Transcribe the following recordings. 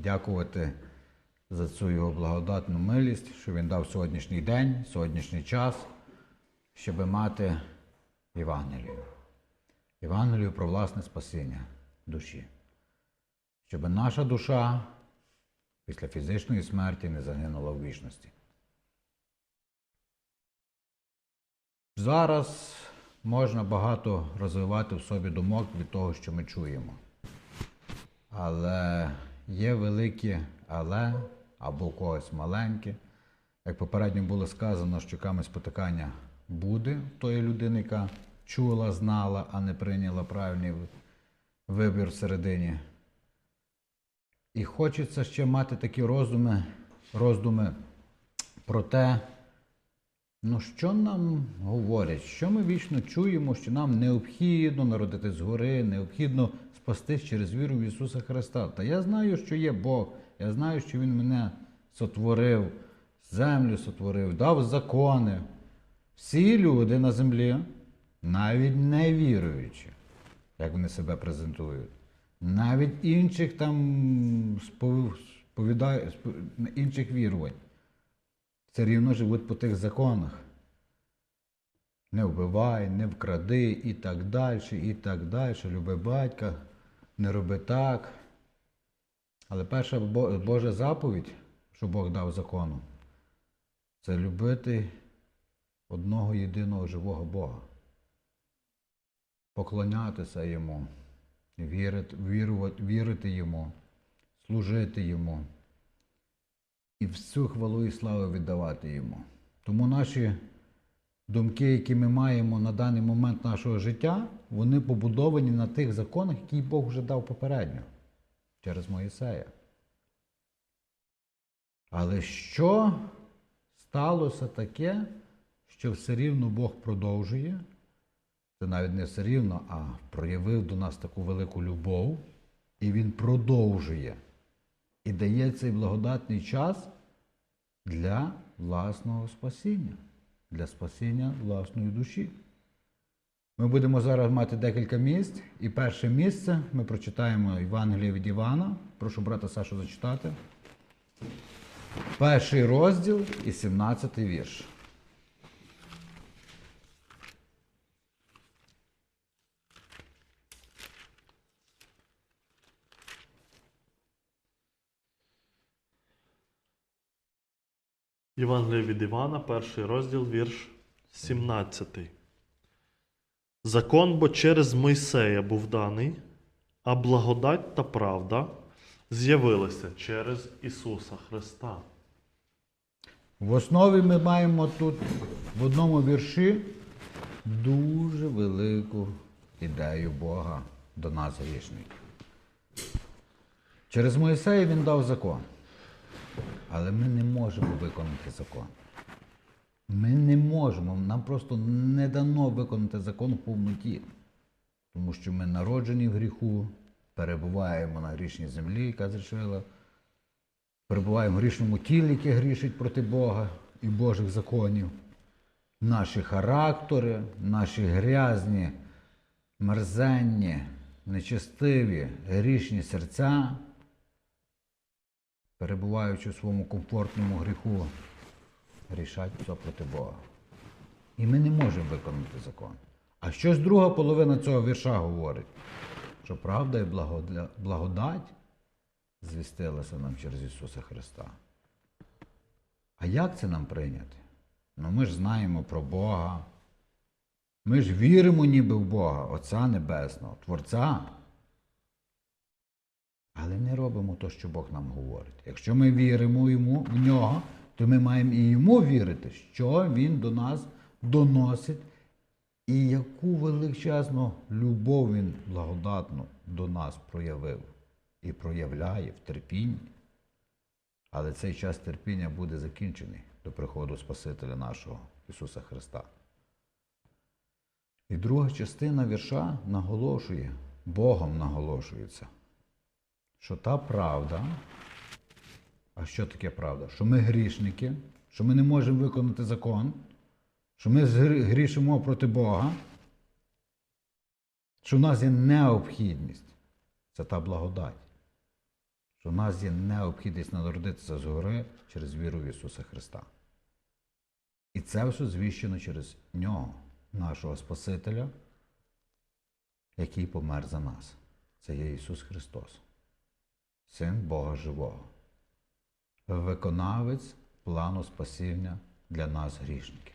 дякувати за цю його благодатну милість, що він дав сьогоднішній день, сьогоднішній час, щоб мати Євангелію. Євангелію про власне спасіння душі. Щоб наша душа після фізичної смерті не загинула в вічності. Зараз можна багато розвивати в собі думок від того, що ми чуємо. Але є великі але або у когось маленькі. Як попередньо було сказано, що камінь спотикання буде тої людини, яка чула, знала, а не прийняла правильний вибір всередині. І хочеться ще мати такі роздуми, роздуми про те, ну що нам говорять, що ми вічно чуємо, що нам необхідно народити згори, необхідно спастись через віру в Ісуса Христа. Та я знаю, що є Бог, я знаю, що Він мене сотворив, землю сотворив, дав закони. Всі люди на землі, навіть не віруючи, як вони себе презентують, навіть інших там сповідає- інших вірувань, все рівно живуть по тих законах. Не вбивай, не вкради і так далі, і так далі. Люби батька, не роби так. Але перша Божа заповідь, що Бог дав закону, це любити одного єдиного живого Бога. Поклонятися йому, вірити, вірити йому, служити йому і всю хвалу і славу віддавати йому. Тому наші думки, які ми маємо на даний момент нашого життя, вони побудовані на тих законах, які Бог вже дав попередньо через Моїсея. Але що сталося таке, що все рівно Бог продовжує? Це навіть не все рівно, а проявив до нас таку велику любов, і Він продовжує і дає цей благодатний час для власного спасіння, для спасіння власної душі. Ми будемо зараз мати декілька місць, і перше місце ми прочитаємо Євангеліє від Івана. Прошу брата Сашу зачитати. Перший розділ і 17 вірш. Євангеліє від Івана, перший розділ, вірш 17. Закон бо через Мойсея був даний, а благодать та правда з'явилися через Ісуса Христа. В основі ми маємо тут в одному вірші дуже велику ідею Бога до нас грішників. Через Моїсея він дав закон. Але ми не можемо виконати закон. Ми не можемо, нам просто не дано виконати закон в повноті. Тому що ми народжені в гріху, перебуваємо на грішній землі, яка зрішила, перебуваємо в грішному тілі, яке грішить проти Бога і Божих законів. Наші характери, наші грязні, мерзенні, нечестиві, грішні серця, перебуваючи у своєму комфортному гріху, грішать все проти Бога. І ми не можемо виконати закон. А щось друга половина цього вірша говорить, що правда і благодать звістилася нам через Ісуса Христа. А як це нам прийняти? Ну ми ж знаємо про Бога. Ми ж віримо ніби в Бога, Отця Небесного, Творця. Але не робимо те, що Бог нам говорить. Якщо ми віримо йому, в нього, то ми маємо і йому вірити, що Він до нас доносить, і яку величезну любов Він благодатну до нас проявив і проявляє в терпінні. Але цей час терпіння буде закінчений до приходу Спасителя нашого Ісуса Христа. І друга частина вірша наголошує, Богом наголошується, що та правда, а що таке правда? Що ми грішники, що ми не можемо виконати закон, що ми грішимо проти Бога, що в нас є необхідність. Це та благодать. що в нас є необхідність народитися згори через віру в Ісуса Христа. І це все звіщено через Нього, нашого Спасителя, який помер за нас. Це є Ісус Христос, Син Бога виконавець плану спасіння для нас, грішників.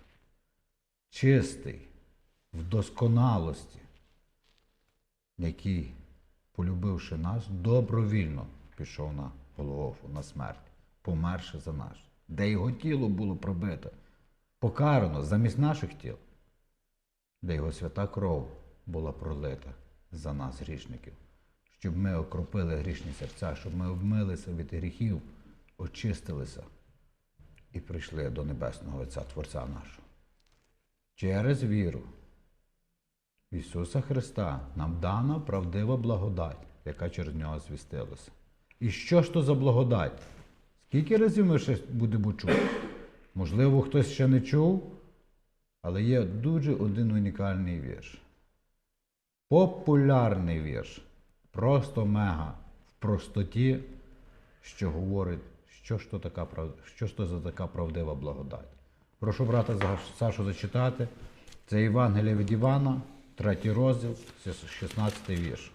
Чистий, в досконалості, який, полюбивши нас, добровільно пішов на Голгофу, на смерть, померши за нас, де його тіло було пробите, покарано замість наших тіл, де його свята кров була пролита за нас, грішників, щоб ми окропили грішні серця, щоб ми обмилися від гріхів, очистилися і прийшли до Небесного Отця, Творця нашого. Через віру в Ісуса Христа нам дана правдива благодать, яка через нього звістилася. І що ж то за благодать? Скільки разів ми ще будемо чути? Можливо, хтось ще не чув, але є дуже один унікальний вірш. Популярний вірш. Просто мега в простоті, що говорить, що ж то, така, що ж то за така правдива благодать. Прошу брата Сашу зачитати. Це Євангелія від Івана, третій розділ, 16 вірш.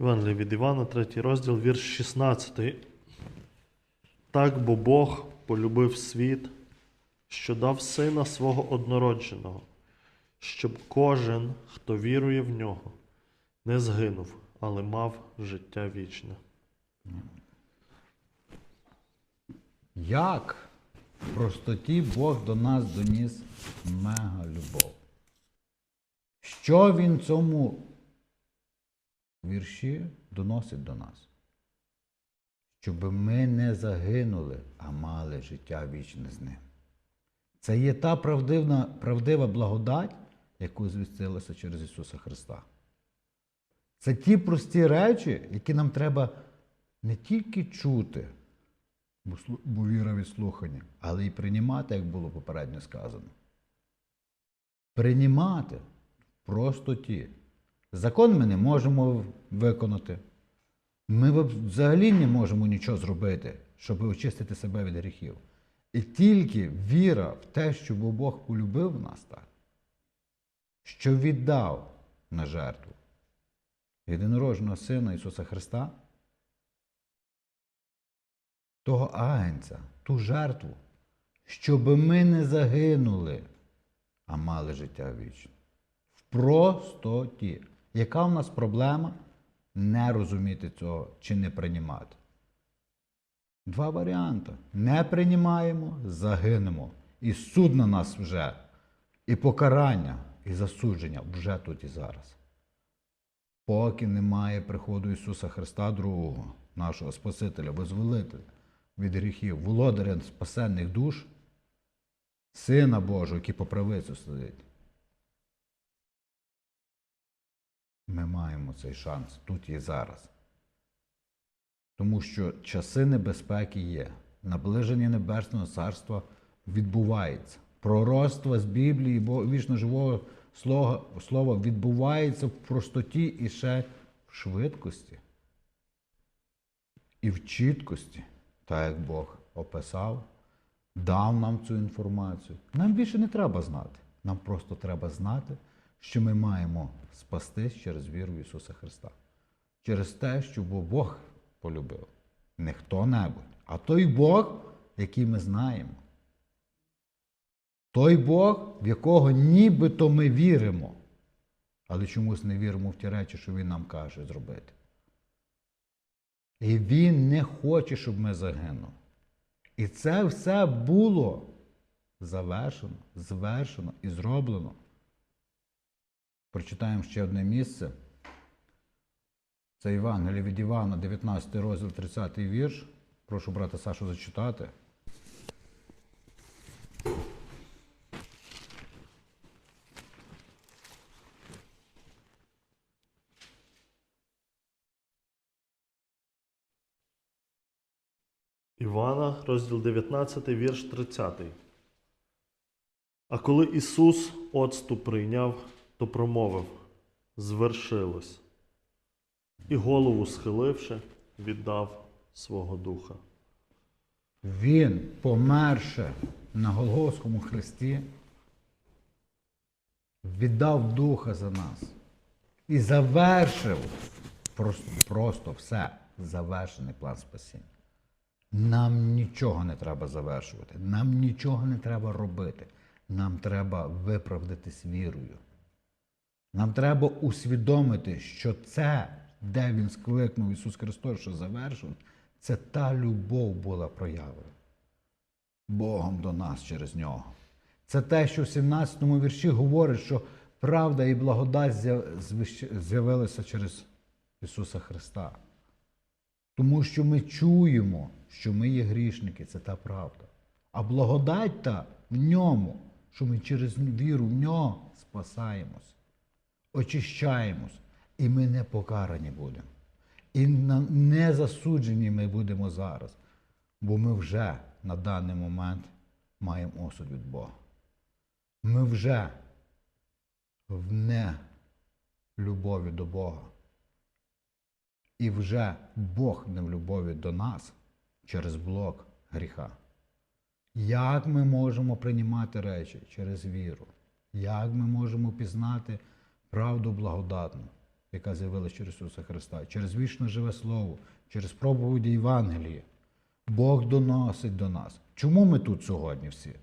Євангелія від Івана, 3 розділ, вірш 16. Так бо Бог полюбив світ, що дав сина свого однородженого, щоб кожен, хто вірує в нього, не згинув, але мав життя вічне. Як в простоті Бог до нас доніс мега любов? Що він цьому вірші доносить до нас? Щоб ми не загинули, а мали життя вічне з ним. Це є та правдивна, правдива благодать, яку звістилося через Ісуса Христа. Це ті прості речі, які нам треба не тільки чути, бо, віра від слухання, але й приймати, як було попередньо сказано. Приймати в простоті. Закон ми не можемо виконати. Ми взагалі не можемо нічого зробити, щоб очистити себе від гріхів. І тільки віра в те, що Бог полюбив нас так, що віддав на жертву єдинорожного Сина Ісуса Христа, того агенця, ту жертву, щоб ми не загинули, а мали життя вічне. В простоті. Яка в нас проблема не розуміти цього чи не приймати? Два варіанти. Не приймаємо, загинемо. І суд на нас вже, і покарання, і засудження вже тут і зараз. Поки немає приходу Ісуса Христа Другого, нашого Спасителя, Визволителя від гріхів, володаря спасенних душ, Сина Божого, який по правицю сидить. Ми маємо цей шанс тут і зараз. Тому що часи небезпеки є. Наближення Небесного Царства відбувається. Пророцтво з Біблії, бо вічно живого слова, слова відбувається в простоті і ще в швидкості. І в чіткості, так як Бог описав, дав нам цю інформацію. Нам більше не треба знати. Нам просто треба знати, що ми маємо спастись через віру в Ісуса Христа. Через те, що Бог полюбив. Не хто-небудь, а той Бог, який ми знаємо. Той Бог, в якого нібито ми віримо, але чомусь не віримо в ті речі, що Він нам каже зробити. І Він не хоче, щоб ми загинули. І це все було завершено, звершено і зроблено. Прочитаємо ще одне місце. Це Євангеліє від Івана, 19 розділ, 30 вірш. Прошу брата Сашу зачитати. Івана, розділ 19, вірш 30. А коли Ісус оцту прийняв, то промовив: звершилось. І голову схиливши, віддав свого духа. Він, померши на Голгофському хресті, віддав духа за нас і завершив просто, просто все, завершений план спасіння. Нам нічого не треба завершувати, нам нічого не треба робити. Нам треба виправдатись вірою. Нам треба усвідомити, що це, де він скликнув Ісус Христос, що завершив, це та любов була проявлена Богом до нас через нього. Це те, що в 17-му вірші говорить, що правда і благодать з'явилися через Ісуса Христа. Тому що ми чуємо, що ми є грішники, це та правда. А благодать та в ньому, що ми через віру в нього спасаємось, очищаємось, і ми не покарані будемо. І не засуджені ми будемо зараз, бо ми вже на даний момент маємо осуд від Бога. Ми вже в нелюбові до Бога. І вже Бог не в любові до нас через блок гріха. Як ми можемо приймати речі через віру? Як ми можемо пізнати правду благодатну, яка з'явилася через Ісуса Христа, через вічно живе Слово, через проповіді Євангелії? Бог доносить до нас. Чому ми тут сьогодні всі?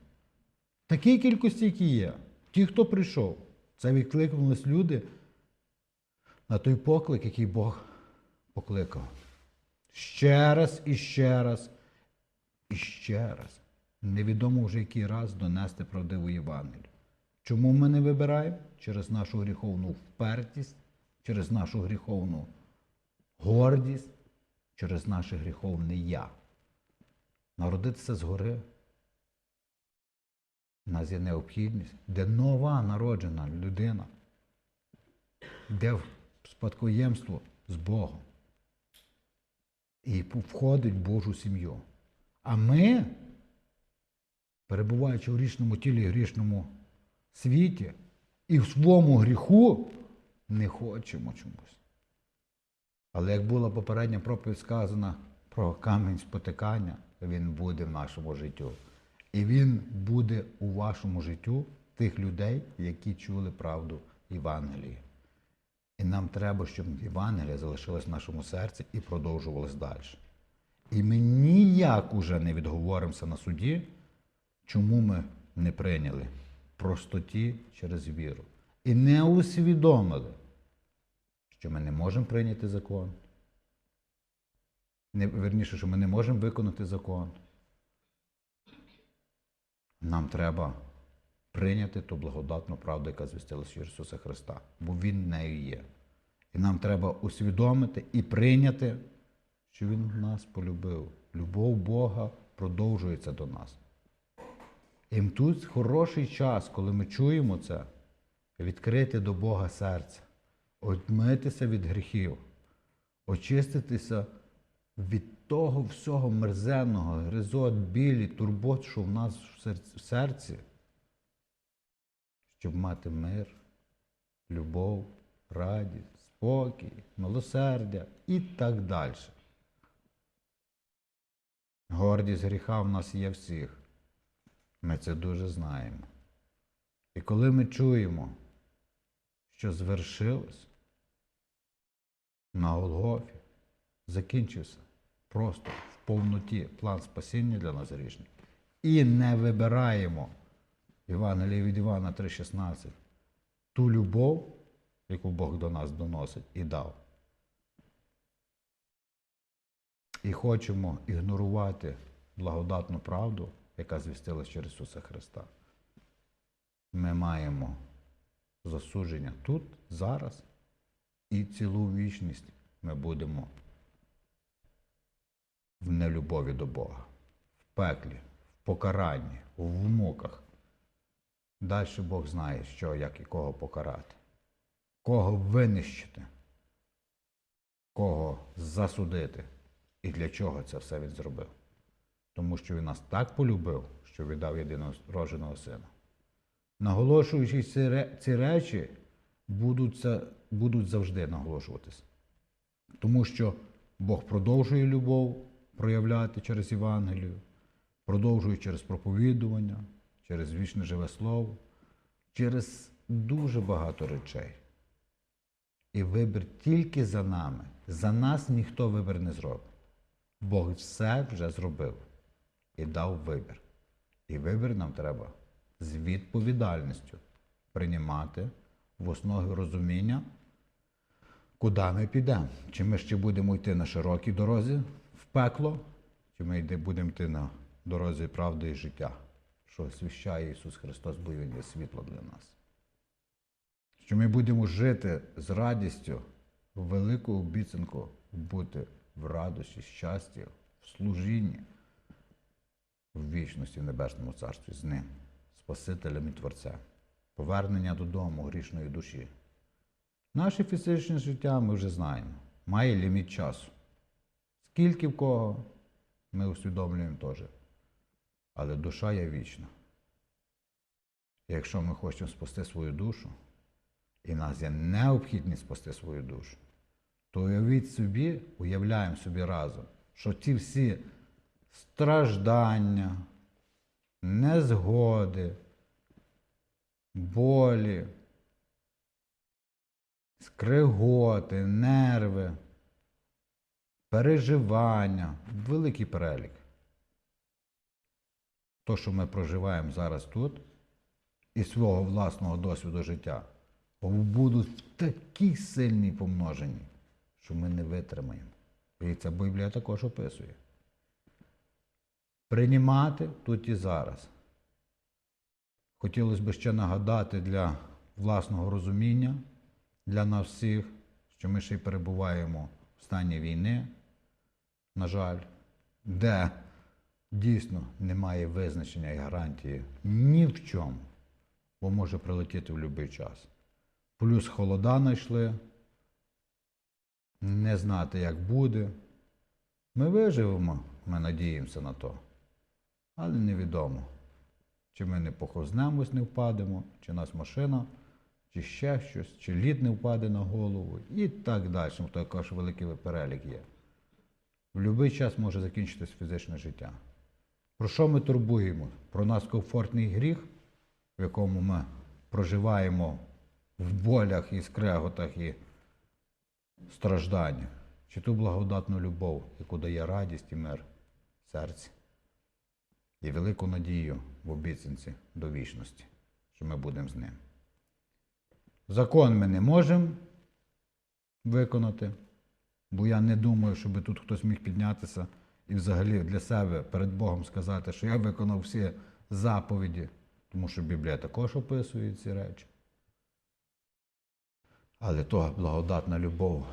Такій кількості, які є. Ті, хто прийшов, це відкликнулись люди на той поклик, який Бог покликав. Ще раз і ще раз, і ще раз. Невідомо вже який раз донести правдиву Євангелію. Чому ми не вибираємо? Через нашу гріховну впертість, через нашу гріховну гордість, через наше гріховне я. Народитися згори. У нас є необхідність, де нова народжена людина, де спадкоємство з Богом і входить в Божу сім'ю. А ми, перебуваючи в грішному тілі і грішному світі, і в своєму гріху не хочемо чомусь. Але як була попередня проповідь сказана про камінь спотикання, він буде в нашому життю. І він буде у вашому життю тих людей, які чули правду Євангелії. І нам треба, щоб Євангелія залишилась в нашому серці і продовжувалась далі. І ми ніяк уже не відговоримося на суді, чому ми не прийняли простоті через віру. І не усвідомили, що ми не можемо прийняти закон. Не, верніше, що ми не можемо виконати закон. Нам треба прийняти ту благодатну правду, яка звістилася Ісуса Христа, бо Він нею є. І нам треба усвідомити і прийняти, що Він нас полюбив. Любов Бога продовжується до нас. І тут хороший час, коли ми чуємо це, відкрити до Бога серце, отмитися від гріхів, очиститися від того всього мерзенного, гризот, білі, турбот, що в нас в серці, щоб мати мир, любов, радість, спокій, милосердя і так далі. Гордість гріха в нас є всіх. Ми це дуже знаємо. І коли ми чуємо, що звершилось на Голгофі, закінчився просто в повноті план спасіння для нас грішних. І не вибираємо Євангелія від Івана 3,16 ту любов, яку Бог до нас доносить і дав. І хочемо ігнорувати благодатну правду, яка звістилась через Ісуса Христа. Ми маємо засудження тут, зараз, і цілу вічність ми будемо в нелюбові до Бога, в пеклі, в покаранні, в муках. Далі Бог знає, що, як і кого покарати, кого винищити, кого засудити і для чого це все він зробив. Тому що він нас так полюбив, що віддав єдинородженого сина. Наголошуючи ці, речі, будуть будуть завжди наголошуватись. Тому що Бог продовжує любов проявляти через Євангелію, продовжує через проповідування, через вічне живе слово, через дуже багато речей. І вибір тільки за нами. За нас ніхто вибір не зробить. Бог все вже зробив і дав вибір. І вибір нам треба з відповідальністю приймати в основі розуміння, куди ми підемо. Чи ми ще будемо йти на широкій дорозі в пекло, чи ми будемо йти на дорозі правди і життя, що освящає Ісус Христос, бо світло для нас. Що ми будемо жити з радістю, велику обіцянку бути в радості, щасті, в служінні, в вічності в Небесному Царстві з Ним, Спасителем і Творцем, повернення додому грішної душі. Наше фізичне життя ми вже знаємо, має ліміт часу. Скільки в кого, ми усвідомлюємо теж. Але душа є вічна. Якщо ми хочемо спасти свою душу, і нас є необхідність спасти свою душу, то уявіть собі, уявляємо собі разом, що ті всі страждання, незгоди, болі, скриготи, нерви, переживання, великий перелік. То, що ми проживаємо зараз тут, і свого власного досвіду життя, будуть в такій сильній помноженні, що ми не витримаємо. І ця Біблія також описує. Приймати тут і зараз. Хотілося б ще нагадати для власного розуміння, для нас всіх, що ми ще й перебуваємо в стані війни, на жаль, де дійсно немає визначення і гарантії ні в чому, бо може прилетіти в будь-який час. Плюс холода знайшли, не знати, як буде. Ми виживемо, ми надіємося на то. Але невідомо, чи ми не похознемось, не впадемо, чи нас машина, чи ще щось, чи лід не впаде на голову і так далі. Ну, також великий перелік є. В будь-який час може закінчитись фізичне життя. Про що ми турбуємо? Про нас комфортний гріх, в якому ми проживаємо в болях і скреготах і стражданнях, чи ту благодатну любов, яку дає радість і мир в серці, і велику надію в обіцянці до вічності, що ми будемо з ним. Закон ми не можемо виконати, бо я не думаю, щоб тут хтось міг піднятися і взагалі для себе перед Богом сказати, що я виконав всі заповіді, тому що Біблія також описує ці речі. Але то благодатна любов,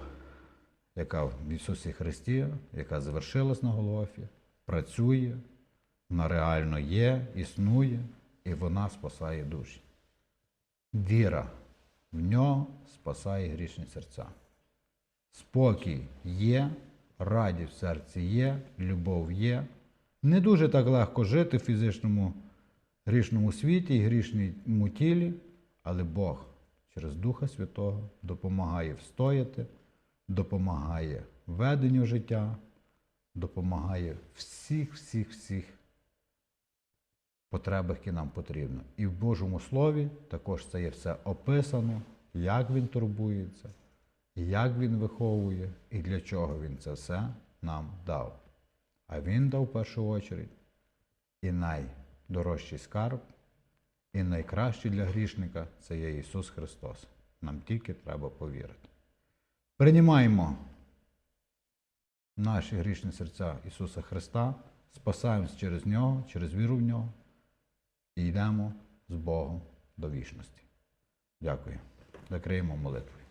яка в Ісусі Христі, яка завершилась на Голгофі, працює, вона реально є, існує, і вона спасає душі. Віра в нього спасає грішні серця. Спокій є, радість в серці є, любов є. Не дуже так легко жити в фізичному грішному світі і грішному тілі, але Бог через Духа Святого допомагає встояти, допомагає веденню життя, допомагає всіх, всіх, всіх потребах, які нам потрібно. І в Божому Слові також це є все описано, як він турбується, як він виховує і для чого він це все нам дав. А він дав в першу чергу і найдорожчий скарб, і найкращий для грішника це є Ісус Христос. Нам тільки треба повірити. Приймаємо наші грішні серця Ісуса Христа, спасаємось через Нього, через віру в Нього і йдемо з Богом до вічності. Дякую. Закриємо молитвою.